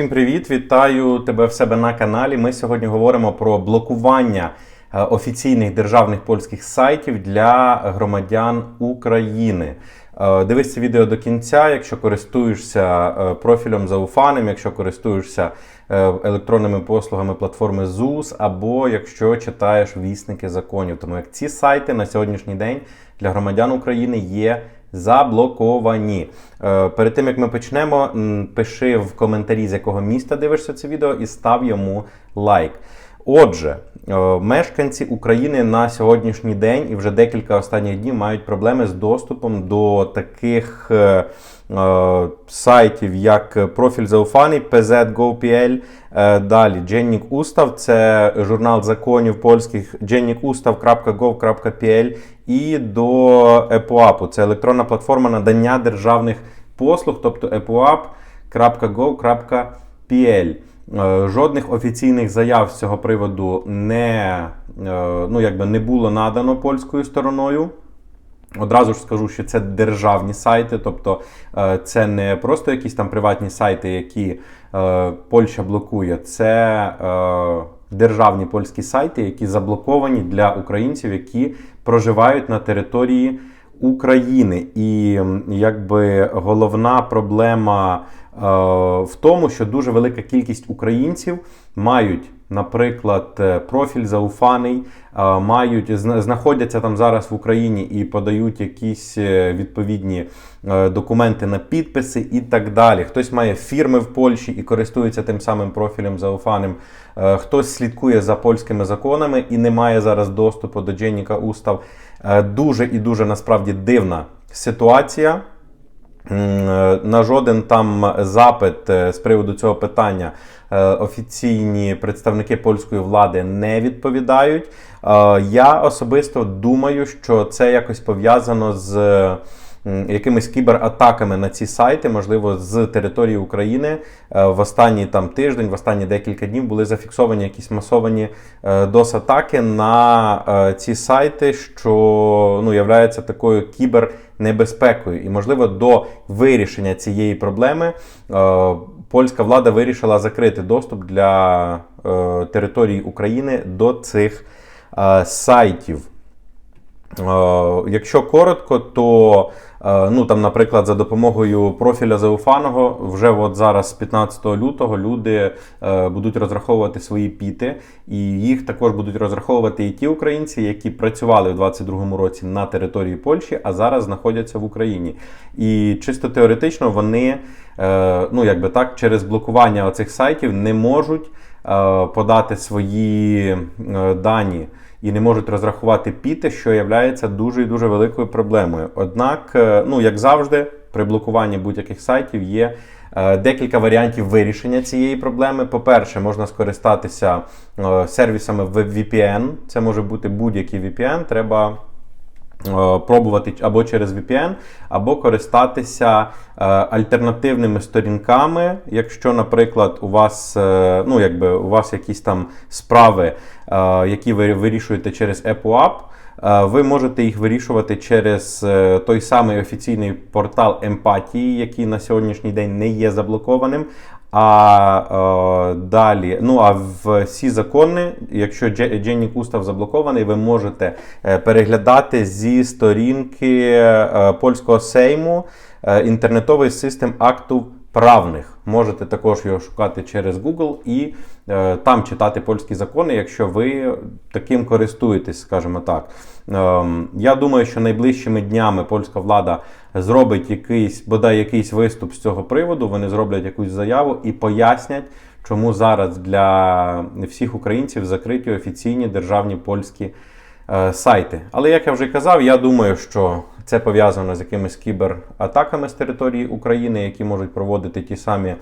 Всім привіт! Вітаю тебе в себе на каналі. Ми сьогодні говоримо про блокування е, офіційних державних польських сайтів для громадян України. Е, Дивись це відео до кінця, якщо користуєшся е, профілем зауфаним, якщо користуєшся електронними послугами платформи ZUS, або якщо читаєш вісники законів. Тому як ці сайти на сьогоднішній день для громадян України є заблоковані. Е, Перед тим як ми почнемо, пиши в коментарі, з якого міста дивишся це відео, і став йому лайк. Отже, е, мешканці України на сьогоднішній день і вже декілька останніх днів мають проблеми з доступом до таких е, е, сайтів, як профіль зауфаний, PZ.gov.pl, далі Дженнік Устав, це журнал законів польських jennikustav.gov.pl і до EPUAP, це електронна платформа надання державних послуг, тобто epuap.gov.pl. Е, Жодних офіційних заяв з цього приводу не, е, ну, якби не було надано польською стороною. Одразу ж скажу, що це державні сайти, тобто е, це не просто якісь там приватні сайти, які Польща блокує, це державні польські сайти, які заблоковані для українців, які проживають на території України. І якби головна проблема е, в тому, що дуже велика кількість українців мають, наприклад, е, профіль зауфаний, е, мають знаходяться там зараз в Україні і подають якісь е, відповідні документи на підписи і так далі. Хтось має фірми в Польщі і користується тим самим профілем зауфаним. Хтось слідкує за польськими законами і не має зараз доступу до Дженніка Устав. Е, Дуже і дуже насправді дивна ситуація. Е, На жоден там запит е, з приводу цього питання офіційні представники польської влади не відповідають. Я особисто думаю, що це якось пов'язано з якимись кібератаками на ці сайти, можливо, з території України. Е, В останній там тиждень, в останні декілька днів були зафіксовані якісь масовані е, DOS-атаки на е, ці сайти, що ну, являється такою кібернебезпекою. І, можливо, до вирішення цієї проблеми е, польська влада вирішила закрити доступ для е, території України до цих е, сайтів. Е, Якщо коротко, то е, ну там, наприклад, за допомогою профіля зауфаного, вже от зараз, 15 лютого, люди е, будуть розраховувати свої піти, і їх також будуть розраховувати і ті українці, які працювали в 22-му році на території Польщі, а зараз знаходяться в Україні. І чисто теоретично вони, ну якби так, через блокування оцих сайтів не можуть подати свої е, дані і не можуть розрахувати піти, що є дуже і дуже великою проблемою. Однак, е, ну як завжди, при блокуванні будь-яких сайтів є е, декілька варіантів вирішення цієї проблеми. По-перше, можна скористатися е, сервісами VPN. Це може бути будь-який VPN. Треба е, пробувати або через VPN, або користатися е, альтернативними сторінками. Якщо, наприклад, у вас, е, ну, якби, у вас якісь там справи, е, які ви вирішуєте через е, ви можете їх вирішувати через е, той самий офіційний портал емпатії, який на сьогоднішній день не є заблокованим. А е, далі, ну а всі закони, якщо Дженні Кустав заблокований, ви можете е, переглядати зі сторінки е, польського сейму е, інтернетовий систем актів правних. Можете також його шукати через Google і е, там читати польські закони, якщо ви таким користуєтесь, скажімо так. Ем, я думаю, що найближчими днями польська влада зробить якийсь, бодай якийсь виступ з цього приводу. Вони зроблять якусь заяву і пояснять, чому зараз для всіх українців закриті офіційні державні польські е, сайти. Але як я вже казав, я думаю, що це пов'язано з якимись кібератаками з території України, які можуть проводити ті самі е,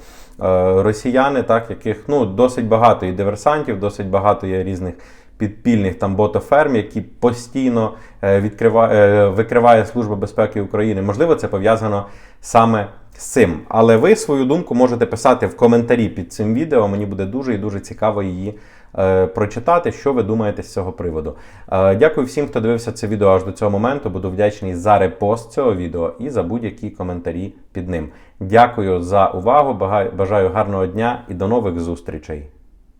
росіяни, так яких ну досить багато і диверсантів, досить багато є різних. Підпільних там ботоферм, які постійно е, відкриває, е, викриває Служба безпеки України. Можливо, це пов'язано саме з цим. Але ви свою думку можете писати в коментарі під цим відео. Мені буде дуже і дуже цікаво її прочитати, що ви думаєте з цього приводу. Е, Дякую всім, хто дивився це відео аж до цього моменту. Буду вдячний за репост цього відео і за будь-які коментарі під ним. Дякую за увагу. Бажаю гарного дня і до нових зустрічей.